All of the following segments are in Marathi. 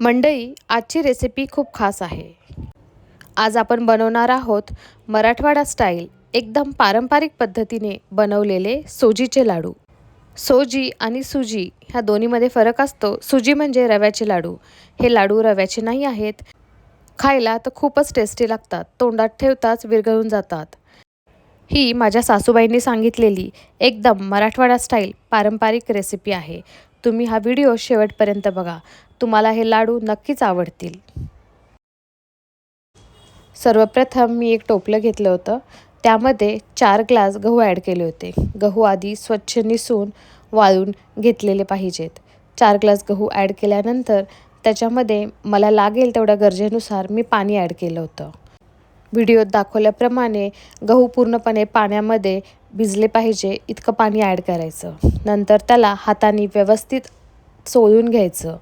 मंडई आजची रेसिपी खूप खास आहे. आज आपण बनवणार आहोत मराठवाडा स्टाईल एकदम पारंपरिक पद्धतीने बनवलेले सोजीचे लाडू. सोजी आणि सुजी ह्या दोन्हीमध्ये फरक असतो. सुजी म्हणजे रव्याचे लाडू. हे लाडू रव्याचे नाही आहेत. खायला तर खूपच टेस्टी लागतात. तोंडात ठेवताच विरघळून जातात. ही माझ्या सासूबाईंनी सांगितलेली एकदम मराठवाडा स्टाईल पारंपरिक रेसिपी आहे. तुम्ही हा व्हिडिओ शेवटपर्यंत बघा. तुम्हाला हे लाडू नक्कीच आवडतील. सर्वप्रथम मी एक टोपलं घेतलं होतं. त्यामध्ये चार ग्लास गहू ॲड केले होते. गहू आधी स्वच्छ निसून वाळून घेतलेले पाहिजेत. चार ग्लास गहू ॲड केल्यानंतर त्याच्यामध्ये मला लागेल तेवढ्या गरजेनुसार मी पाणी ॲड केलं होतं. व्हिडिओत दाखवल्याप्रमाणे गहू पूर्णपणे पाण्यामध्ये भिजले पाहिजे इतकं पाणी ॲड करायचं. नंतर त्याला हाताने व्यवस्थित चोळून घ्यायचं.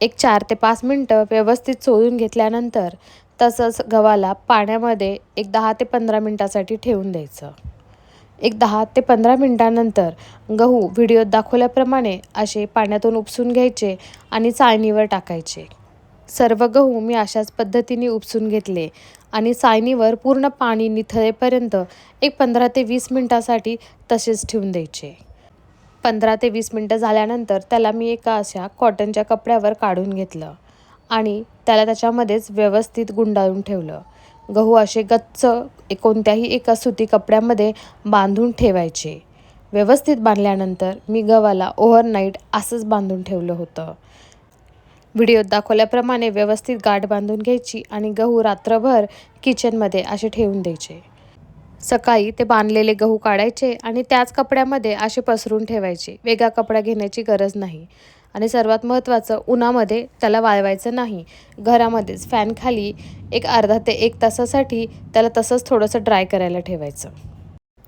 एक चार ते पाच मिनटं व्यवस्थित चोळून घेतल्यानंतर तसंच गव्हाला पाण्यामध्ये एक दहा ते पंधरा मिनटासाठी ठेवून द्यायचं. एक दहा ते पंधरा मिनटानंतर गहू व्हिडिओत दाखवल्याप्रमाणे असे पाण्यातून उपसून घ्यायचे आणि चाळणीवर टाकायचे. सर्व गहू मी अशाच पद्धतीने उपसून घेतले. आणि सायनीवर पूर्ण पाणी निथळेपर्यंत एक पंधरा ते वीस मिनटासाठी तसेच ठेवून द्यायचे. पंधरा ते वीस मिनटं झाल्यानंतर त्याला मी एका अशा कॉटनच्या कपड्यावर काढून घेतलं आणि त्याला त्याच्यामध्येच व्यवस्थित गुंडाळून ठेवलं. गहू असे गच्च कोणत्याही एका सुती कपड्यामध्ये बांधून ठेवायचे. व्यवस्थित बांधल्यानंतर मी गव्हाला ओव्हरनाईट असंच बांधून ठेवलं होतं. व्हिडिओत दाखवल्याप्रमाणे व्यवस्थित गाठ बांधून घ्यायची आणि गहू रात्रभर किचनमध्ये असे ठेवून द्यायचे. सकाळी ते बांधलेले गहू काढायचे आणि त्याच कपड्यामध्ये असे पसरून ठेवायचे. वेगळा कपडा घेण्याची गरज नाही. आणि सर्वात महत्त्वाचं उन्हामध्ये त्याला वाळवायचं नाही. घरामध्येच फॅनखाली एक अर्धा ते एक तासासाठी त्याला तसंच थोडंसं ड्राय करायला ठेवायचं.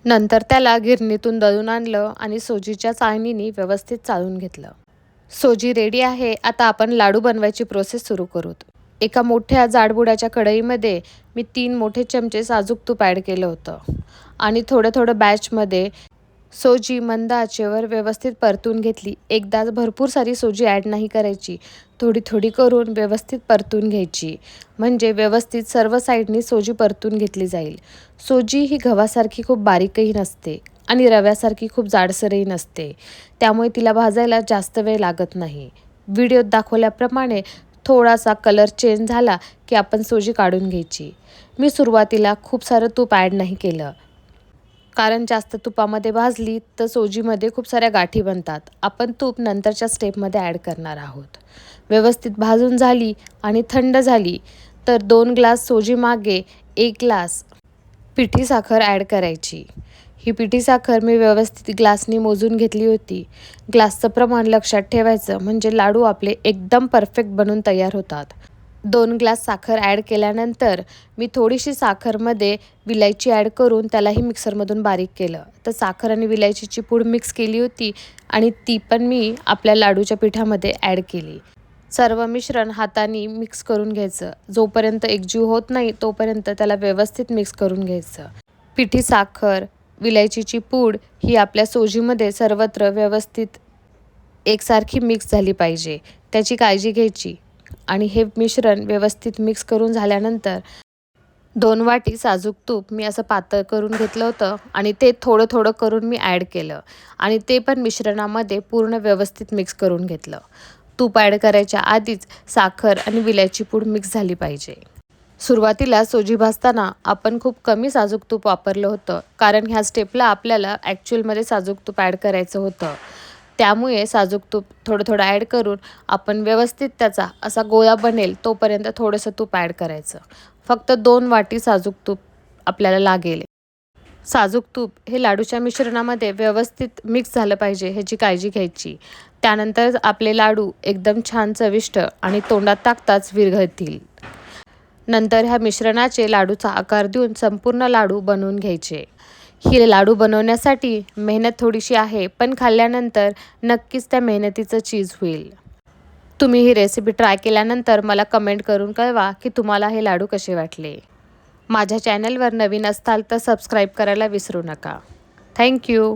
नंतर त्याला गिरणीतून दळून आणलं आणि सोजीच्या चाळणीने व्यवस्थित चाळून घेतलं. सोजी रेडी आहे. आता आपण लाडू बनवायची प्रोसेस सुरू करूत. एका मोठ्या जाडबुडाच्या कढईमध्ये मी तीन मोठे चमचे साजूक तूप ॲड केलं होतं. आणि थोडं थोडं बॅचमध्ये सोजी मंद आचेवर व्यवस्थित परतून घेतली. एकदाच भरपूर सारी सोजी ॲड नाही करायची. थोडी थोडी करून व्यवस्थित परतून घ्यायची. म्हणजे व्यवस्थित सर्व साईडनी सोजी परतून घेतली जाईल. सोजी ही गव्हासारखी खूप बारीकही नसते. आणि रव्यासारखी खूप जाडसरही नसते. त्यामुळे तिला भाजायला जास्त वेळ लागत नाही. व्हिडिओत दाखवल्याप्रमाणे थोडासा कलर चेंज झाला की आपण सोजी काढून घ्यायची. मी सुरुवातीला खूप सारं तूप ॲड नाही केलं. कारण जास्त तुपामध्ये भाजली तर सोजीमध्ये खूप साऱ्या गाठी बनतात. आपण तूप नंतरच्या स्टेपमध्ये ॲड करणार आहोत. व्यवस्थित भाजून झाली आणि थंड झाली तर दोन ग्लास सोजी मागे एक ग्लास पिठी साखर ॲड करायची. ही पिठी साखर मी व्यवस्थित ग्लासनी मोजून घेतली होती. ग्लासचं प्रमाण लक्षात ठेवायचं म्हणजे लाडू आपले एकदम परफेक्ट बनून तयार होतात. दोन ग्लास साखर ॲड केल्यानंतर मी थोडीशी साखरमध्ये विलायची ॲड करून त्यालाही मिक्सरमधून बारीक केलं. तर साखर आणि विलायचीची पूड मिक्स केली होती आणि ती पण मी आपल्या लाडूच्या पिठामध्ये ॲड केली. सर्व मिश्रण हाताने मिक्स करून घ्यायचं. जोपर्यंत एकजीव होत नाही तोपर्यंत त्याला व्यवस्थित मिक्स करून घ्यायचं. पिठी साखर विलायचीची पूड ही आपल्या सोजीमध्ये सर्वत्र व्यवस्थित एकसारखी मिक्स झाली पाहिजे. त्याची काळजी घ्यायची. आणि हे मिश्रण व्यवस्थित मिक्स करून झाल्यानंतर दोन वाटी साजूक तूप मी असं पातळ करून घेतलं होतं आणि ते थोडं थोडं करून मी ॲड केलं. आणि ते पण मिश्रणामध्ये पूर्ण व्यवस्थित मिक्स करून घेतलं. तूप ॲड करायच्या आधीच साखर आणि विलायची पूड मिक्स झाली पाहिजे. सुरुवातीला सोजी भाजताना आपण खूप कमी साजूक तूप वापरलं होतं कारण ह्या स्टेपला आपल्याला ॲक्च्युअलमध्ये साजूक तूप ॲड करायचं होतं. त्यामुळे साजूक तूप थोडं थोडं ॲड करून आपण व्यवस्थित त्याचा असा गोळा बनेल तोपर्यंत थोडंसं तूप ॲड करायचं. फक्त दोन वाटी साजूक तूप आपल्याला लागेल. साजूक तूप हे लाडूच्या मिश्रणामध्ये व्यवस्थित मिक्स झालं पाहिजे ह्याची काळजी घ्यायची. त्यानंतर आपले लाडू एकदम छान चविष्ट आणि तोंडात टाकताच विरघळतील. नंतर ह्या मिश्रणाचे लाडूचा आकार देऊन संपूर्ण लाडू बनवून घ्यायचे. ही लाडू बनवण्यासाठी मेहनत थोडीशी आहे पण खाल्ल्यानंतर नक्कीच त्या मेहनतीचं चीज होईल. तुम्ही ही रेसिपी ट्राय केल्यानंतर मला कमेंट करून कळवा की तुम्हाला हे लाडू कसे वाटले. माझ्या चॅनलवर नवीन असताल तर सबस्क्राईब करायला विसरू नका. थँक्यू